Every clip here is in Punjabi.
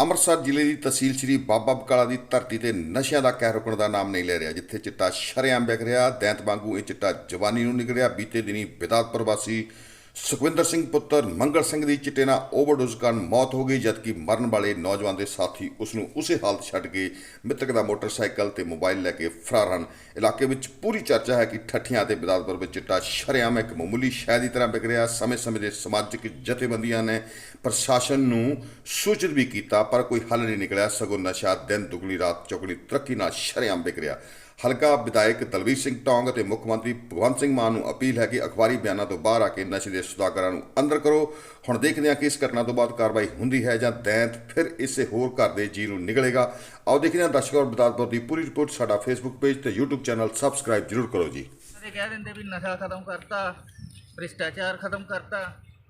ਅੰਮ੍ਰਿਤਸਰ ਜ਼ਿਲ੍ਹੇ ਦੀ ਤਹਿਸੀਲ ਸ੍ਰੀ ਬਾਬਾ ਬਕਾਲਾ ਦੀ ਧਰਤੀ ਤੇ ਨਸ਼ਿਆਂ ਦਾ ਕਹਿਰ ਰੁਕਣ ਦਾ ਨਾਮ ਨਹੀਂ ਲੈ ਰਿਹਾ, ਜਿੱਥੇ ਚਿੱਟਾ ਸ਼ਰੇਆਮ ਵਿਕ ਰਿਹਾ। ਦੈਂਤ ਵਾਂਗੂ ਇਹ ਚਿੱਟਾ ਜਵਾਨੀ ਨੂੰ ਨਿਕਲਿਆ ਬੀਤੇ ਦਿਨੀ ਬਿਦਾਤਪੁਰ ਵਾਸੀ ਸੁਖਵਿੰਦਰ ਸਿੰਘ ਪੁੱਤਰ ਮੰਗਲ ਸਿੰਘ ਦੀ ਚਿੱਟੇ ਨਾਲ ਓਵਰਡੋਜ਼ ਕਾਰਨ ਮੌਤ ਹੋ ਗਈ, ਜਦਕਿ ਮਰਨ ਵਾਲੇ ਨੌਜਵਾਨ ਦੇ ਸਾਥੀ ਉਸ ਨੂੰ ਉਸੇ ਹਾਲਤ ਛੱਡ ਕੇ ਮ੍ਰਿਤਕ ਦਾ ਮੋਟਰਸਾਈਕਲ ਤੇ ਮੋਬਾਈਲ ਲੈ ਕੇ ਫਰਾਰ ਹਨ। ਇਲਾਕੇ ਵਿੱਚ ਪੂਰੀ ਚਰਚਾ ਹੈ ਕਿ ਠੱਠੀਆਂ ਤੇ ਬਿਦਾਤਪੁਰ ਵਿੱਚ ਚਿੱਟਾ ਸ਼ਰੇਆਮ ਇੱਕ ਮਾਮੂਲੀ ਸ਼ੈ ਦੀ ਤਰ੍ਹਾਂ ਵਿਕ ਰਿਹਾ। ਸਮੇਂ-ਸਮੇਂ ਦੇ ਸਮਾਜਿਕ ਜਥੇਬੰਦੀਆਂ ਨੇ ਪ੍ਰਸ਼ਾਸਨ ਨੂੰ ਸੂਚਿਤ ਵੀ ਕੀਤਾ, ਪਰ ਕੋਈ ਹੱਲ ਨਹੀਂ ਨਿਕਲਿਆ। ਸਗੋਂ ਨਸ਼ਾ, ਦਿਨ ਦੁਗਣੀ, ਰਾਤ ਚੌਗਣੀ ਤਰੱਕੀ ਨਾਲ ਸ਼ਰੇਆਮ ਵਿਕ ਰਿਹਾ। ਹਲਕਾ ਵਿਧਾਇਕ ਦਲਵੀਰ ਸਿੰਘ ਟੌਂਗ ਅਤੇ ਮੁੱਖ ਮੰਤਰੀ ਭਗਵੰਤ ਸਿੰਘ ਮਾਨ ਨੂੰ ਅਪੀਲ ਹੈ ਕਿ ਅਖਬਾਰੀ ਬਿਆਨਾਂ ਤੋਂ ਬਾਹਰ ਆ ਕੇ ਨਸ਼ੇ ਦੇ ਸੁਦਾਗਰਾਂ ਨੂੰ ਅੰਦਰ ਕਰੋ। ਹੁਣ ਦੇਖਦੇ ਹਾਂ ਕਿ ਇਸ ਘਟਨਾ ਤੋਂ ਬਾਅਦ ਕਾਰਵਾਈ ਹੁੰਦੀ ਹੈ ਜਾਂ ਦੈਂਤ ਫਿਰ ਇਸੇ ਹੋਰ ਘਰ ਦੇ ਜੀ ਨੂੰ ਨਿਕਲੇਗਾ। ਆਓ ਦੇਖਦੇ ਹਾਂ ਦਰਸ਼ਕ ਔਰ ਬਿਦਾਤਪੁਰ ਦੀ ਪੂਰੀ ਰਿਪੋਰਟ ਸਾਡਾ ਫੇਸਬੁੱਕ ਪੇਜ ਤੇ YouTube ਚੈਨਲ ਸਬਸਕ੍ਰਾਈਬ ਜ਼ਰੂਰ ਕਰੋ ਜੀ। ਸਾਰੇ ਕਹਿ ਦਿੰਦੇ ਵੀ ਨਸ਼ਾ ਖਤਮ ਕਰਤਾ, ਭ੍ਰਿਸ਼ਟਾਚਾਰ ਖਤਮ ਕਰਤਾ,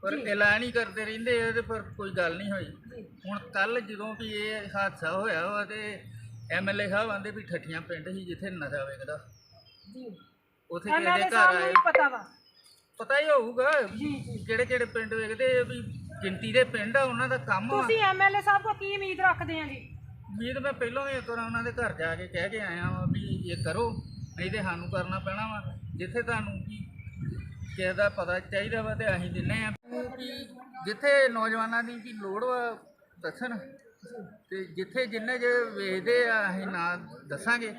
ਪਰ ਐਲਾਨ ਹੀ ਕਰਦੇ ਰਹਿੰਦੇ ਆ ਪਰ ਕੋਈ ਗੱਲ ਨਹੀਂ ਹੋਈ। ਹੁਣ ਕੱਲ ਜਦੋਂ ਵੀ ਇਹ ਹਾਦਸਾ ਹੋਇਆ ਵਾ ਤੇ ਐਮਐਲਏ ਸਾਹਿਬ ਆਂਦੇ ਵੀ ਠੱਠੀਆਂ ਪਿੰਡ ਸੀ ਜਿੱਥੇ ਨਸ਼ਾ ਵੇਚਦਾ ਜੀ। ਉੱਥੇ ਦੇ ਘਰ ਆਏ? ਵੀ ਪਤਾ ਵਾ। ਪਤਾ ਹੀ ਹੋਊਗਾ ਜੀ ਜੀ। ਕਿਹੜੇ ਕਿਹੜੇ ਪਿੰਡ ਵੇਖਦੇ ਆ ਵੀ ਗਿਣਤੀ ਦੇ ਪਿੰਡ ਆ ਉਹਨਾਂ ਦਾ ਕੰਮ ਆ। ਤੁਸੀਂ ਐਮਐਲਏ ਸਾਹਿਬ ਤੋਂ ਕੀ ਉਮੀਦ ਰੱਖਦੇ ਆ ਜੀ? ਉਮੀਦ ਮੈਂ ਪਹਿਲਾਂ ਵੀ ਇੱਕ ਵਾਰ ਉਹਨਾਂ ਦੇ ਘਰ ਜਾ ਕੇ ਕਹਿ ਕੇ ਆਇਆ ਵਾਂ ਵੀ ਇਹ ਕਰੋ ਨਹੀਂ ਤੇ ਸਾਨੂੰ ਕਰਨਾ ਪੈਣਾ ਵਾ। ਜਿੱਥੇ ਤੁਹਾਨੂੰ ਕੀ ਕਿਸੇ ਦਾ ਪਤਾ ਚਾਹੀਦਾ ਵਾ ਤੇ ਅਸੀਂ ਦਿੰਨੇ ਆ। ਵੀ ਜਿੱਥੇ ਨੌਜਵਾਨਾਂ ਦੀ ਕੀ ਲੋੜ ਵਾ ਦੱਸਣ। ਤੇ ਜਿੱਥੇ ਜਿੰਨੇ ਜੇ ਵੇਚਦੇ ਆ ਅਸੀਂ ਨਾਂ ਦੱਸਾਂਗੇ।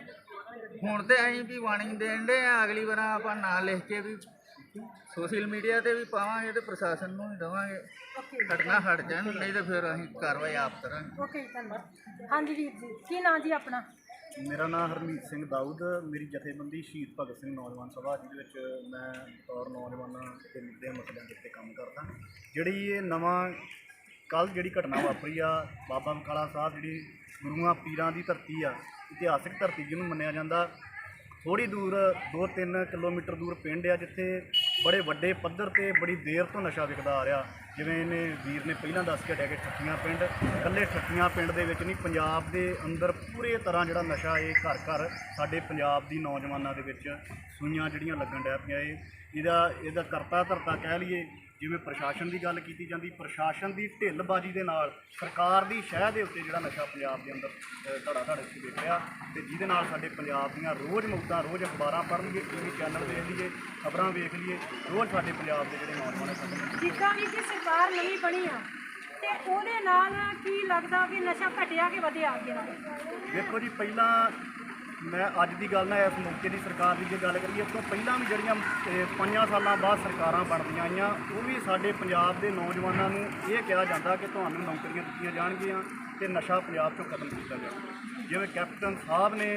ਹੁਣ ਤੇ ਅਸੀਂ ਵੀ ਵਾਰਨਿੰਗ ਦੇਣ ਦੇ ਆ ਅਗਲੀ ਵਾਰ ਆਪਾਂ ਨਾਂ ਲਿਖ ਕੇ ਵੀ ਸੋਸ਼ਲ ਮੀਡੀਆ ਤੇ ਵੀ ਪਾਵਾਂਗੇ ਤੇ ਪ੍ਰਸ਼ਾਸਨ ਨੂੰ ਵੀ ਦੇਵਾਂਗੇ। ਹਟਣਾ ਹਟ ਜਾਣ ਨਹੀਂ ਤੇ ਫਿਰ ਅਸੀਂ ਕਾਰਵਾਈ ਆਪ ਕਰਾਂਗੇ। ਓਕੇ ਧੰਨਵਾਦ। ਹਾਂਜੀ ਵੀਰ ਜੀ ਕੀ ਨਾਂ ਜੀ ਆਪਣਾ? ਮੇਰਾ ਨਾਮ ਹਰਮੀਤ ਸਿੰਘ ਦਾਊਦ ਮੇਰੀ ਜਥੇਬੰਦੀ ਸ਼ਹੀਦ ਭਗਤ ਸਿੰਘ ਨੌਜਵਾਨ ਸਭਾ ਜਿਹਦੇ ਵਿੱਚ ਮੈਂ ਤੌਰ ਨੌਜਵਾਨਾਂ ਤੇ ਮੁੱਦਿਆਂ ਮਸਲਿਆਂ ਦੇ ਉੱਤੇ ਕੰਮ ਕਰਦਾ। ਜਿਹੜੀ ਇਹ ਨਵਾਂ ਕੱਲ ਜਿਹੜੀ ਘਟਨਾ ਵਾਪਰੀ ਆ, ਬਾਬਾ ਬਕਾਲਾ ਸਾਹਿਬ ਜਿਹੜੀ ਗੁਰੂਆਂ ਪੀਰਾਂ ਦੀ ਧਰਤੀ ਆ, ਇਤਿਹਾਸਿਕ ਧਰਤੀ ਜਿਹਨੂੰ ਮੰਨਿਆ ਜਾਂਦਾ ਥੋੜੀ ਦੂਰ 2-3 ਕਿਲੋਮੀਟਰ ਦੂਰ ਪਿੰਡ ਆ, ਜਿੱਥੇ ਬੜੇ ਵੱਡੇ ਪੱਧਰ ਤੇ ਬੜੀ ਦੇਰ ਤੋਂ ਨਸ਼ਾ ਵਿਕਦਾ ਆ ਰਿਹਾ। ਜਿਵੇਂ ਇਹਨੇ ਵੀਰ ਨੇ ਪਹਿਲਾਂ ਦੱਸ ਕੇ ਹਟਿਆ ਕਿ ਠੱਠੀਆਂ ਪਿੰਡ, ਇਕੱਲੇ ਠੱਠੀਆਂ ਪਿੰਡ ਦੇ ਵਿੱਚ ਨਹੀਂ, ਪੰਜਾਬ ਦੇ ਅੰਦਰ ਪੂਰੇ ਤਰ੍ਹਾਂ ਜਿਹੜਾ ਨਸ਼ਾ ਇਹ ਘਰ ਘਰ ਸਾਡੇ ਪੰਜਾਬ ਦੀ ਨੌਜਵਾਨਾਂ ਦੇ ਵਿੱਚ ਸੂਈਆਂ ਜਿਹੜੀਆਂ ਲੱਗਣ ਡੈ ਪਈਆਂ ਇਹ। ਇਹਦਾ ਇਹਦਾ ਕਰਤਾ ਧਰਤਾ ਕਹਿ ਲਈਏ ਜਿਵੇਂ ਪ੍ਰਸ਼ਾਸਨ ਦੀ ਗੱਲ ਕੀਤੀ ਜਾਂਦੀ ਪ੍ਰਸ਼ਾਸਨ ਦੀ ਢਿੱਲਬਾਜ਼ੀ ਦੇ ਨਾਲ ਸਰਕਾਰ ਦੀ ਸ਼ਹਿ ਦੇ ਉੱਤੇ ਜਿਹੜਾ ਨਸ਼ਾ ਪੰਜਾਬ ਦੇ ਅੰਦਰ ਧੜਾ ਧੜ ਵੇਖ ਰਿਹਾ ਤੇ ਜਿਹਦੇ ਨਾਲ ਸਾਡੇ ਪੰਜਾਬ ਦੀਆਂ ਰੋਜ਼ ਮੌਤਾਂ ਰੋਜ਼ ਅਖਬਾਰਾਂ ਪੜ੍ਹ ਲਈਏ ਟੀਵੀ ਚੈਨਲ ਵੇਖ ਲਈਏ ਖਬਰਾਂ ਵੇਖ ਲਈਏ ਰੋਜ਼ ਸਾਡੇ ਪੰਜਾਬ ਦੇ ਜਿਹੜੇ ਨੌਜਵਾਨ ਜਿੱਦਾਂ ਵੀ ਕਿ ਸਰਕਾਰ ਨਵੀਂ ਬਣੀ ਆ ਤੇ ਉਹਦੇ ਨਾਲ ਕੀ ਲੱਗਦਾ ਕਿ ਨਸ਼ਾ ਘਟਿਆ ਕਿ ਵਧਿਆ ਅੱਗੇ ਨਾਲ? ਦੇਖੋ ਜੀ ਪਹਿਲਾਂ ਮੈਂ ਅੱਜ ਦੀ ਗੱਲ ਨਾ ਇਸ ਮੌਕੇ ਦੀ ਸਰਕਾਰ ਦੀ ਜੇ ਗੱਲ ਕਰੀਏ ਉਸ ਤੋਂ ਪਹਿਲਾਂ ਵੀ ਜਿਹੜੀਆਂ ਇਹ, ਪੰਜਾਂ ਸਾਲਾਂ ਬਾਅਦ ਸਰਕਾਰਾਂ ਬਣਦੀਆਂ ਆਈਆਂ ਉਹ ਵੀ ਸਾਡੇ ਪੰਜਾਬ ਦੇ ਨੌਜਵਾਨਾਂ ਨੂੰ ਇਹ ਕਿਹਾ ਜਾਂਦਾ ਕਿ ਤੁਹਾਨੂੰ ਨੌਕਰੀਆਂ ਦਿੱਤੀਆਂ ਜਾਣਗੀਆਂ ਤੇ ਨਸ਼ਾ ਪੰਜਾਬ ਚੋਂ ਖਤਮ ਕੀਤਾ ਜਾਵੇ। ਜਿਵੇਂ ਕੈਪਟਨ ਸਾਹਿਬ ਨੇ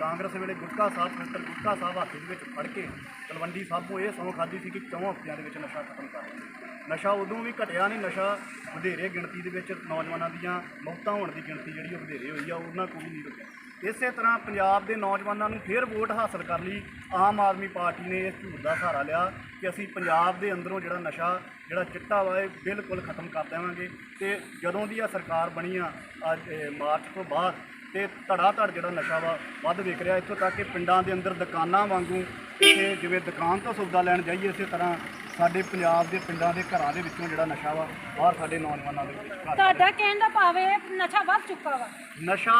ਕਾਂਗਰਸ ਵੇਲੇ ਗੁਟਕਾ ਸਾਹਿਬ ਮਿਸਟਰ ਗੁਟਕਾ ਸਾਹਿਬ ਹੱਥ ਦੇ ਵਿੱਚ ਫੜ ਕੇ ਤਲਵੰਡੀ ਸਾਹਿਬ ਸਾਬੋਂ ਇਹ ਸਹੁੰ ਖਾਧੀ ਸੀ ਕਿ ਚੌਂ ਹਫ਼ਤਿਆਂ ਦੇ ਵਿੱਚ ਨਸ਼ਾ ਖਤਮ ਕਰ ਦੇਣਾ ਨਸ਼ਾ ਉਦੋਂ ਵੀ ਘਟਿਆ ਨਹੀਂ ਨਸ਼ਾ ਵਧੇਰੇ ਗਿਣਤੀ ਦੇ ਵਿੱਚ ਨੌਜਵਾਨਾਂ ਦੀਆਂ ਮੌਤਾਂ ਹੋਣ ਦੀ ਗਿਣਤੀ ਜਿਹੜੀ ਉਹ ਵਧੇਰੇ ਹੋਈ ਆ ਉਹਨਾਂ ਕੋਈ ਨਹੀਂ ਰੁਕਿਆ। ਇਸੇ ਤਰ੍ਹਾਂ ਪੰਜਾਬ ਦੇ ਨੌਜਵਾਨਾਂ ਨੂੰ ਫਿਰ ਵੋਟ ਹਾਸਲ ਕਰ ਲਈ ਆਮ ਆਦਮੀ ਪਾਰਟੀ ਨੇ ਇਸ ਝੂਠ ਦਾ ਸਹਾਰਾ ਲਿਆ ਕਿ ਅਸੀਂ ਪੰਜਾਬ ਦੇ ਅੰਦਰੋਂ ਜਿਹੜਾ ਨਸ਼ਾ ਜਿਹੜਾ ਚਿੱਟਾ ਵਾ ਇਹ ਬਿਲਕੁਲ ਖਤਮ ਕਰ ਦੇਵਾਂਗੇ ਤੇ ਜਦੋਂ ਦੀ ਆ ਸਰਕਾਰ ਬਣੀ ਆ ਅੱਜ ਇਹ ਮਾਰਚ ਤੋਂ ਬਾਅਦ ਤੇ ਧੜਾ ਧੜ ਜਿਹੜਾ ਨਸ਼ਾ ਵਾ ਵੱਧ ਵਿਕ ਰਿਹਾ ਇੱਥੋਂ ਤੱਕ ਕਿ ਪਿੰਡਾਂ ਦੇ ਅੰਦਰ ਦੁਕਾਨਾਂ ਵਾਂਗੂ ਇੱਥੇ ਜਿਵੇਂ ਦੁਕਾਨ ਤੋਂ ਸੌਦਾ ਲੈਣ ਜਾਈਏ ਇਸੇ ਤਰ੍ਹਾਂ ਸਾਡੇ ਪੰਜਾਬ ਦੇ ਪਿੰਡਾਂ ਦੇ ਘਰਾਂ ਦੇ ਵਿੱਚੋਂ ਜਿਹੜਾ ਨਸ਼ਾ ਵਾ ਬਾਹਰ ਸਾਡੇ ਨੌਜਵਾਨਾਂ ਦੇ ਵਿੱਚ ਘਰ ਤੁਹਾਡਾ ਕਹਿਣ ਦਾ ਭਾਵ ਹੈ ਨਸ਼ਾ ਵੱਧ ਚੁੱਕਾ ਵਾ। ਨਸ਼ਾ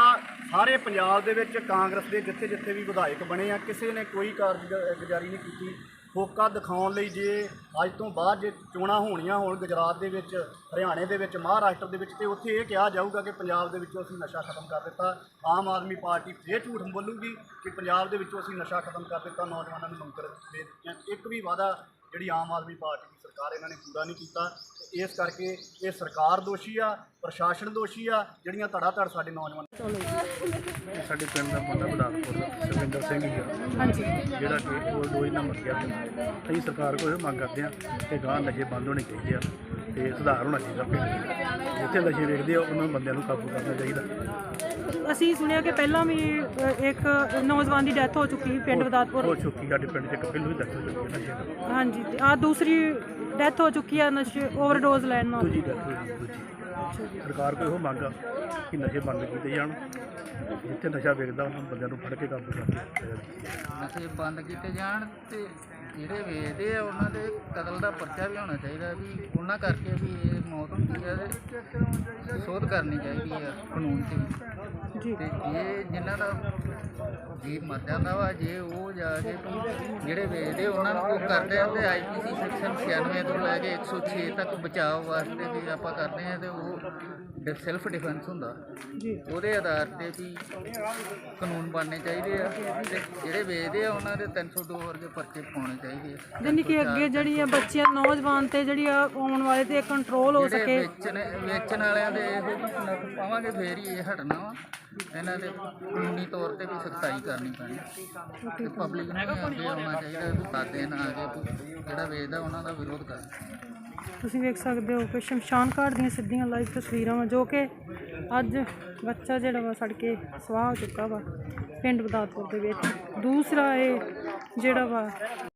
ਸਾਰੇ ਪੰਜਾਬ ਦੇ ਵਿੱਚ ਕਾਂਗਰਸ ਦੇ ਜਿੱਥੇ ਜਿੱਥੇ ਵੀ ਵਿਧਾਇਕ ਬਣੇ ਆ ਕਿਸੇ ਨੇ ਕੋਈ ਕਾਰਗੁਜ਼ਾਰੀ ਨਹੀਂ ਕੀਤੀ। ਹੋਕਾ ਦਿਖਾਉਣ ਲਈ ਜੇ ਅੱਜ ਤੋਂ ਬਾਅਦ ਜੇ ਚੋਣਾਂ ਹੋਣੀਆਂ ਹੋਣ ਗੁਜਰਾਤ ਦੇ ਵਿੱਚ, ਹਰਿਆਣੇ ਦੇ ਵਿੱਚ, ਮਹਾਰਾਸ਼ਟਰ ਦੇ ਵਿੱਚ, ਤੇ ਉੱਥੇ ਇਹ ਕਿਹਾ ਜਾਊਗਾ ਕਿ ਪੰਜਾਬ ਦੇ ਵਿੱਚੋਂ ਅਸੀਂ ਨਸ਼ਾ ਖਤਮ ਕਰ ਦਿੱਤਾ। ਆਮ ਆਦਮੀ ਪਾਰਟੀ ਫੇਰ ਝੂਠ ਬੋਲੂਗੀ ਕਿ ਪੰਜਾਬ ਦੇ ਵਿੱਚੋਂ ਅਸੀਂ ਨਸ਼ਾ ਖਤਮ ਕਰ ਦਿੱਤਾ। ਨੌਜਵਾਨਾਂ ਨੂੰ ਨੌਕਰ ਦੇ ਦਿੱਤੀਆਂ। ਇੱਕ ਵੀ ਵਾਅਦਾ ਜਿਹੜੀ ਆਮ ਆਦਮੀ ਪਾਰਟੀ ਦੀ ਸਰਕਾਰ ਇਹਨਾਂ ਨੇ ਪੂਰਾ ਨਹੀਂ ਕੀਤਾ ਤੇ ਇਸ ਕਰਕੇ ਇਹ ਸਰਕਾਰ ਦੋਸ਼ੀ ਆ ਪ੍ਰਸ਼ਾਸਨ ਦੋਸ਼ੀ ਆ ਜਿਹੜੀਆਂ ਧੜਾ ਧੜ ਸਾਡੇ ਨੌਜਵਾਨ ਸਾਡੇ ਪਿੰਡ ਦਾ ਮੁੰਡਾ ਬਦਾਤਪੁਰ ਸੁਖਵਿੰਦਰ ਸਿੰਘ ਆ। ਹਾਂਜੀ। ਜਿਹੜਾ ਕਿ ਉਹ ਦੋਈ ਨਾ ਮਰ ਗਿਆ ਅਸੀਂ ਸਰਕਾਰ ਕੋਲ ਇਹ ਮੰਗ ਕਰਦੇ ਆ ਕਿ ਗਾਂ ਨਸ਼ੇ ਬੰਦ ਹੋਣੇ ਚਾਹੀਦੇ ਆ ਤੇ ਸੁਧਾਰ ਹੋਣਾ ਚਾਹੀਦਾ ਪਿੰਡ ਦੇ ਜਿੱਥੇ ਨਸ਼ੇ ਵੇਚਦੇ ਆ ਉਹਨਾਂ ਬੰਦਿਆਂ ਨੂੰ ਕਾਬੂ ਕਰਨਾ ਚਾਹੀਦਾ। ਅਸੀਂ ਸੁਣਿਆ ਕਿ ਪਹਿਲਾਂ ਵੀ ਅ, ਇੱਕ ਨੌਜਵਾਨ ਦੀ ਡੈਥ ਹੋ ਚੁੱਕੀ ਸੀ ਪਿੰਡ ਵਦਾਤਪੁਰ ਚੁੱਕੀ ਸਾਡੇ ਪਿੰਡ 'ਚ ਇੱਕ ਪਹਿਲੋਂ ਹੀ ਦੱਸ ਚੁੱਕੀ ਹੈ ਹਾਂਜੀ ਤੇ ਆ ਦੂਸਰੀ ਡੈਥ ਹੋ ਚੁੱਕੀ ਆ ਨਸ਼ੇ ਓਵਰਡੋਜ਼ ਲੈਣ ਨਾਲ। ਦੂਜੀ ਹੋਈ ਦੂਜੀ। ਸਰਕਾਰ ਕੋਲ ਇਹੋ ਮੰਗ ਆ ਕਿ ਨਸ਼ੇ ਬੰਦ ਕੀਤੇ ਜਾਣ ਜਿੱਥੇ ਨਸ਼ਾ ਵੇਚਦਾ ਉਹਨਾਂ ਬੰਦਿਆਂ ਨੂੰ ਫੜ ਕੇ ਕਾਬੂ ਕਰਨਾ ਨਸ਼ੇ ਬੰਦ ਕੀਤੇ ਜਾਣ ਤੇ ਜਿਹੜੇ ਵੇਚਦੇ ਆ ਉਹਨਾਂ ਦੇ ਕਤਲ ਦਾ ਪਰਚਾ ਵੀ ਹੋਣਾ ਚਾਹੀਦਾ ਵੀ ਉਹਨਾਂ ਕਰਕੇ ਵੀ ਇਹ ਮੌਤ ਹੁੰਦੀ ਹੈ ਤੇ ਸੋਧ ਕਰਨੀ ਚਾਹੀਦੀ ਹੈ ਕਾਨੂੰਨ 'ਚ ਵੀ ਜੀ। ਤੇ ਇਹ ਜਿਨ੍ਹਾਂ ਦਾ ਜੀ ਮਰ ਜਾਂਦਾ ਵਾ, ਜੇ ਉਹ ਜਾ ਕੇ ਜਿਹੜੇ ਵੇਚਦੇ ਉਹਨਾਂ ਨੂੰ, ਉਹ ਕਰਦੇ ਆ ਤੇ ਆਈਪੀਸੀ ਸੈਕਸ਼ਨ 96 ਤੋਂ ਲੈ ਕੇ 106 ਤੱਕ ਬਚਾਅ ਵਾਸਤੇ ਵੀ ਆਪਾਂ ਕਰਦੇ ਆ ਤੇ ਉਹ ਸੈਲਫ ਡਿਫੈਂਸ ਹੁੰਦਾ। ਜੀ। ਉਹਦੇ ਆਧਾਰ ਤੇ ਵੀ ਕਾਨੂੰਨ ਬਣਨੇ ਚਾਹੀਦੇ ਆ ਤੇ ਜਿਹੜੇ ਵੇਚਦੇ ਆ ਉਹਨਾਂ ਦੇ 302 ਵਰਗੇ ਪਰਚੇ ਪਾਉਣੇ ਚਾਹੀਦੇ ਆ। ਜਾਨੀ ਕਿ ਅੱਗੇ ਜਿਹੜੀ ਆ ਬੱਚਿਆਂ ਨੌਜਵਾਨ ਤੇ ਜਿਹੜੀ ਆ ਆਉਣ ਵਾਲੇ ਤੇ ਕੰਟਰੋਲ ਹੋ ਜਿਹੜੇ ਸਕੇ। ਵੇਚਣ ਵੇਚਣ ਵਾਲਿਆਂ ਦੇ ਇਹੋ ਨੱਥ ਪਾਵਾਂਗੇ ਫੇਰ ਹੀ ਇਹ ਹਟਣਾ ਵਾ। ਇਹਨਾਂ ਦੇ ਕਾਨੂੰਨੀ ਤੌਰ ਤੇ ਵੀ ਸਖਤਾਈ ਕਰਨੀ ਪੈਣੀ। ਤੇ ਪਬਲਿਕ ਨੂੰ ਵੀ ਅੱਗੇ ਆਉਣਾ ਚਾਹੀਦਾ ਵੀ ਸਾਦੇ ਨਾ ਆ ਕੇ ਵੀ ਜਿਹੜਾ ਵੇਚਦਾ ਉਹਨਾਂ ਦਾ ਵਿਰੋਧ ਕਰਨ ਤੁਸੀਂ ਵੇਖ ਸਕਦੇ ਹੋ ਕਿ ਸ਼ਮਸ਼ਾਨ ਘਾਟ ਦੀਆਂ ਸਿੱਧੀਆਂ ਲਾਈਵ ਤਸਵੀਰਾਂ ਵਾ, ਜੋ ਕਿ ਅੱਜ ਬੱਚਾ ਜਿਹੜਾ ਵਾ ਸੜ ਕੇ ਸਵਾਹ ਹੋ ਚੁੱਕਾ ਵਾ, ਪਿੰਡ ਬਦਾਦਪੁਰ ਦੇ ਵਿੱਚ। ਦੂਸਰਾ ਇਹ ਜਿਹੜਾ ਵਾ